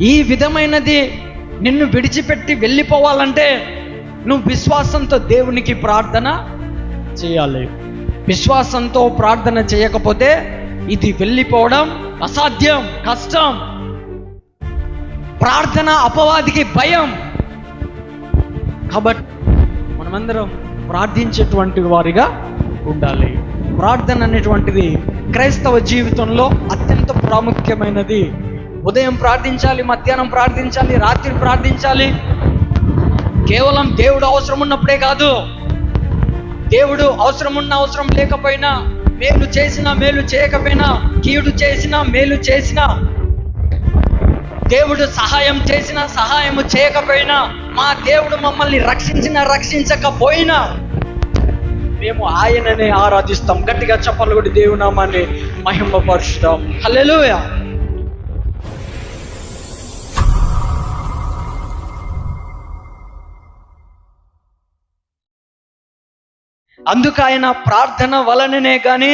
ఈ విధమైనది నిన్ను విడిచిపెట్టి వెళ్ళిపోవాలంటే నువ్వు విశ్వాసంతో దేవునికి ప్రార్థన చేయాలి. విశ్వాసంతో ప్రార్థన చేయకపోతే ఇది వెళ్ళిపోవడం అసాధ్యం కష్టం. ప్రార్థన అపవాదికి భయం. కాబట్టి మనమందరం ప్రార్థించేటువంటి వారిగా ఉండాలి. ప్రార్థన అనేటువంటిది క్రైస్తవ జీవితంలో అత్యంత ప్రాముఖ్యమైనది. ఉదయం ప్రార్థించాలి మధ్యాహ్నం ప్రార్థించాలి రాత్రి ప్రార్థించాలి. కేవలం దేవుడు అవసరం ఉన్నప్పుడే కాదు. దేవుడు అవసరం ఉన్న అవసరం లేకపోయినా మేలు చేసినా మేలు చేయకపోయినా కీడు చేసినా మేలు చేసినా దేవుడు సహాయం చేసినా సహాయం చేయకపోయినా మా దేవుడు మమ్మల్ని రక్షించినా రక్షించకపోయినా మేము ఆయననే ఆరాధిస్తాం. గట్టిగా చెప్పలు కూడా దేవునామాన్ని మహిమపరుస్తాం. హలో అందుకు ఆయన ప్రార్థన వలననే కానీ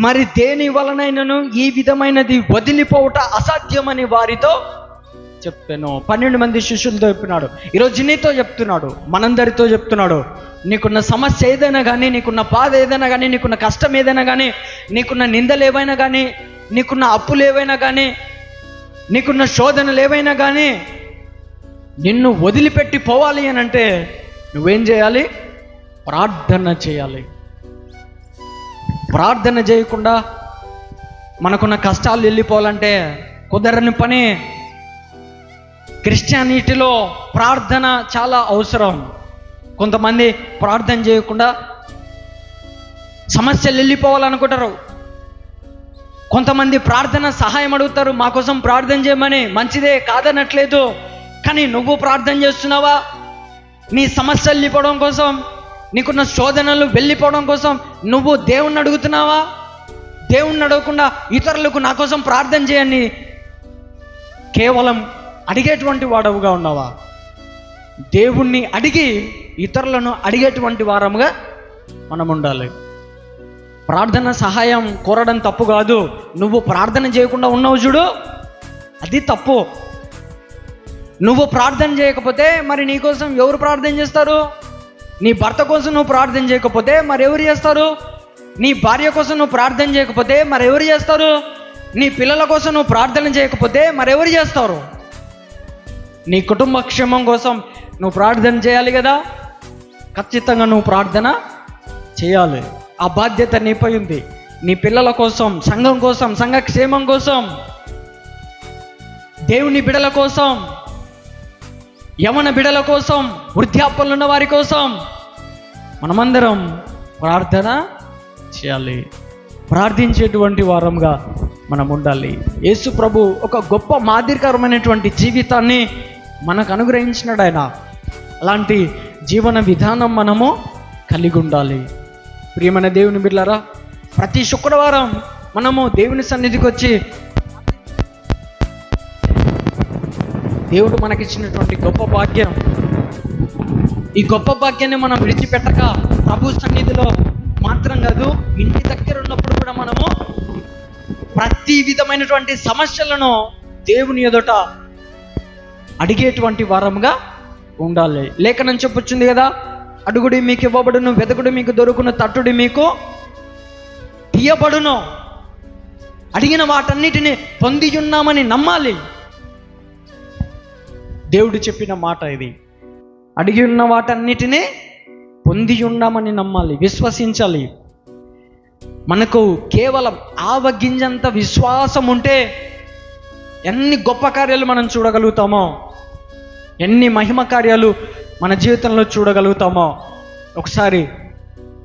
మరి దేని వలనైనను ఈ విధమైనది వదిలిపోవట అసాధ్యమని వారితో చెప్పాను. పన్నెండు మంది శిష్యులతో చెప్పినాడు. ఈరోజు నీతో చెప్తున్నాడు మనందరితో చెప్తున్నాడు. నీకున్న సమస్య ఏదైనా కానీ నీకున్న బాధ ఏదైనా కానీ నీకున్న కష్టం ఏదైనా కానీ నీకున్న నిందలు ఏవైనా కానీ నీకున్న అప్పులు ఏవైనా కానీ నీకున్న శోధనలు ఏవైనా కానీ నిన్ను వదిలిపెట్టి పోవాలి అని అంటే నువ్వేం చేయాలి? ప్రార్థన చేయాలి. ప్రార్థన చేయకుండా మనకున్న కష్టాలు వెళ్ళిపోవాలంటే కుదరని పని క్రిస్టియానిటీలో ప్రార్థన చాలా అవసరం. కొంతమంది ప్రార్థన చేయకుండా సమస్యలు వెళ్ళిపోవాలనుకుంటారు. కొంతమంది ప్రార్థన సహాయం అడుగుతారు మా కోసం ప్రార్థన చేయమని. మంచిదే కాదనట్లేదు కానీ నువ్వు ప్రార్థన చేస్తున్నావా? నీ సమస్యలు వెళ్ళిపోవడం కోసం నీకున్న శోధనలు వెళ్ళిపోవడం కోసం నువ్వు దేవుణ్ణి అడుగుతున్నావా? దేవుణ్ణి అడగకుండా ఇతరులకు నా కోసం ప్రార్థన చేయని కేవలం అడిగేటువంటి వాడవుగా ఉన్నావా? దేవుణ్ణి అడిగి ఇతరులను అడిగేటువంటి వారముగా మనం ఉండాలి. ప్రార్థన సహాయం కోరడం తప్పు కాదు. నువ్వు ప్రార్థన చేయకుండా ఉన్నావు చూడు. అది తప్పు. నువ్వు ప్రార్థన చేయకపోతే మరి నీకోసం ఎవరు ప్రార్థన చేస్తారు? నీ భర్త కోసం నువ్వు ప్రార్థన చేయకపోతే మరెవరు చేస్తారు? నీ భార్య కోసం నువ్వు ప్రార్థన చేయకపోతే మరెవరు చేస్తారు? నీ పిల్లల కోసం నువ్వు ప్రార్థన చేయకపోతే మరెవరు చేస్తారు? నీ కుటుంబ క్షేమం కోసం నువ్వు ప్రార్థన చేయాలి కదా? ఖచ్చితంగా నువ్వు ప్రార్థన చేయాలి. ఆ బాధ్యత నీపై ఉంది. నీ పిల్లల కోసం సంఘం కోసం సంఘ క్షేమం కోసం దేవుని బిడల కోసం యవన బిడల కోసం వృద్ధాపనలు ఉన్న వారి కోసం మనమందరం ప్రార్థన చేయాలి. ప్రార్థించేటువంటి వారంగా మనం ఉండాలి. యేసు ప్రభు ఒక గొప్ప మాదిరికరమైనటువంటి జీవితాన్ని మనకు అనుగ్రహించినాడు ఆయన. అలాంటి జీవన విధానం మనము కలిగి ఉండాలి. ప్రియమైన దేవుని బిడ్డలారా ప్రతి శుక్రవారం మనము దేవుని సన్నిధికి వచ్చి దేవుడు మనకిచ్చినటువంటి గొప్ప భాగ్యం. ఈ గొప్ప భాగ్యాన్ని మనం విడిచిపెట్టక ప్రభు సన్నిధిలో మాత్రం కాదు ఇంటి దగ్గర ఉన్నప్పుడు కూడా మనము ప్రతి విధమైనటువంటి సమస్యలను దేవుని ఎదుట అడిగేటువంటి వారముగా ఉండాలి. లేఖనం చెప్పొచ్చింది కదా అడుగుడి మీకు ఇవ్వబడును వెదకుడు మీకు దొరుకును తట్టుడి మీకు తీయబడును అడిగిన వాటన్నిటిని పొంది ఉన్నామని నమ్మాలి. దేవుడు చెప్పిన మాట ఇది. అడిగి ఉన్న వాటన్నిటినీ పొంది ఉన్నామని నమ్మాలి విశ్వసించాలి. మనకు కేవలం ఆవగింజంత విశ్వాసం ఉంటే ఎన్ని గొప్ప కార్యాలు మనం చూడగలుగుతామో ఎన్ని మహిమ కార్యాలు మన జీవితంలో చూడగలుగుతామో ఒకసారి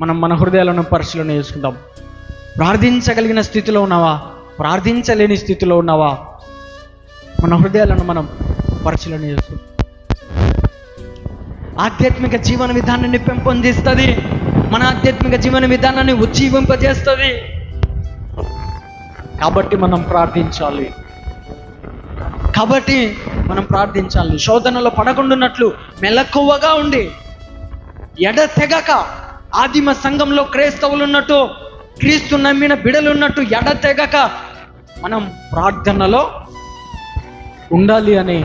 మనం మన హృదయాలను పరిశీలన చేసుకుందాం. ప్రార్థించగలిగిన స్థితిలో ఉన్నావా? ప్రార్థించలేని స్థితిలో ఉన్నావా? మన హృదయాలను మనం పరిశీలన చేసుకుందాం ఆధ్యాత్మిక జీవన విధానాన్ని పెంపొందిస్తుంది. మన ఆధ్యాత్మిక జీవన విధానాన్ని ఉజ్జీవింపజేస్తుంది. కాబట్టి మనం ప్రార్థించాలి. కాబట్టి మనం ప్రార్థించాలి. శోధనలో పడకుండాన్నట్లు మెలకువగా ఉండి ఎడతెగక ఆదిమ సంఘంలో క్రైస్తవులు ఉన్నట్టు క్రీస్తు నమ్మిన బిడలు ఉన్నట్టు ఎడతెగక మనం ప్రార్థనలో ఉండాలి అని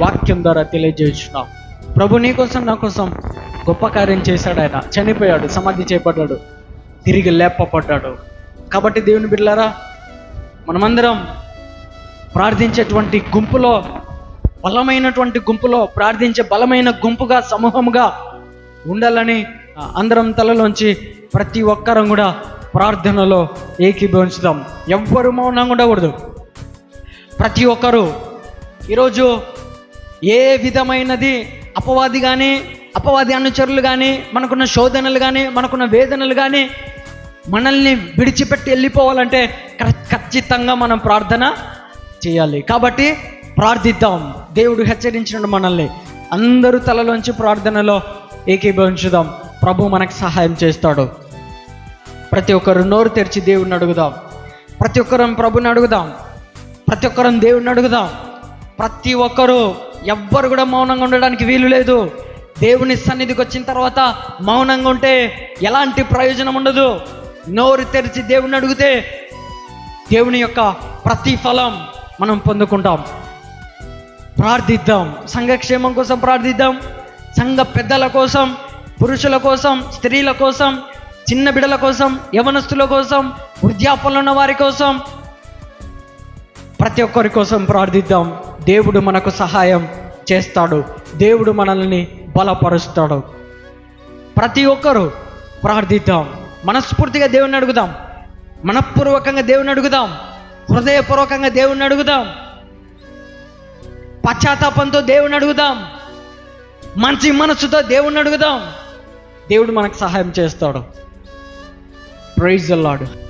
వాక్యం ద్వారా తెలియజేస్తున్నాం. ప్రభు నీ కోసం నా కోసం గొప్ప కార్యం చేశాడు ఆయన. చనిపోయాడు సమాధి చేపడ్డాడు తిరిగి లేపపడ్డాడు కాబట్టి దేవుని బిడ్డలారా మనమందరం ప్రార్థించేటువంటి గుంపులో బలమైనటువంటి గుంపులో ప్రార్థించే బలమైన గుంపుగా సమూహముగా ఉండాలని అందరం తలలోంచి ప్రతి ఒక్కరం కూడా ప్రార్థనలో ఏకీభవించుదాం. ఎవ్వరు మౌనంగా ఉండకూడదు. ప్రతి ఒక్కరు ఈరోజు ఏ విధమైనది అపవాది కానీ అపవాది అనుచరులు కానీ మనకున్న శోధనలు కానీ మనకున్న వేదనలు కానీ మనల్ని విడిచిపెట్టి వెళ్ళిపోవాలంటే ఖచ్చితంగా మనం ప్రార్థన చేయాలి. కాబట్టి ప్రార్థిద్దాం. దేవుడు హెచ్చరించిన మనల్ని అందరూ తలలోంచి ప్రార్థనలో ఏకీభవించుదాం. ప్రభు మనకు సహాయం చేస్తాడు. ప్రతి ఒక్కరు నోరు తెరిచి దేవుడిని అడుగుదాం. ప్రతి ఒక్కరం ప్రభుని అడుగుదాం. ప్రతి ఒక్కరం దేవుడిని అడుగుదాం. ప్రతి ఒక్కరూ ఎవ్వరు కూడా మౌనంగా ఉండడానికి వీలు లేదు. దేవుని సన్నిధికి వచ్చిన తర్వాత మౌనంగా ఉంటే ఎలాంటి ప్రయోజనం ఉండదు. నోరు తెరిచి దేవుని అడిగితే దేవుని యొక్క ప్రతిఫలం మనం పొందుకుంటాం. ప్రార్థిద్దాం. సంఘక్షేమం కోసం ప్రార్థిద్దాం. సంఘ పెద్దల కోసం పురుషుల కోసం స్త్రీల కోసం చిన్న బిడల కోసం యవనస్తుల కోసం వృద్ధాపంలో ఉన్న వారి కోసం ప్రతి ఒక్కరి కోసం ప్రార్థిద్దాం. దేవుడు మనకు సహాయం చేస్తాడు. దేవుడు మనల్ని బలపరుస్తాడు. ప్రతి ఒక్కరూ ప్రార్థిద్దాం. మనస్ఫూర్తిగా దేవుని అడుగుదాం. మనపూర్వకంగా దేవుని అడుగుదాం. హృదయపూర్వకంగా దేవుని అడుగుదాం. పశ్చాత్తాపంతో దేవుని అడుగుదాం. మంచి మనసుతో దేవుణ్ణి అడుగుదాం. దేవుడు మనకు సహాయం చేస్తాడు. ప్రైజ్ అల్లాడు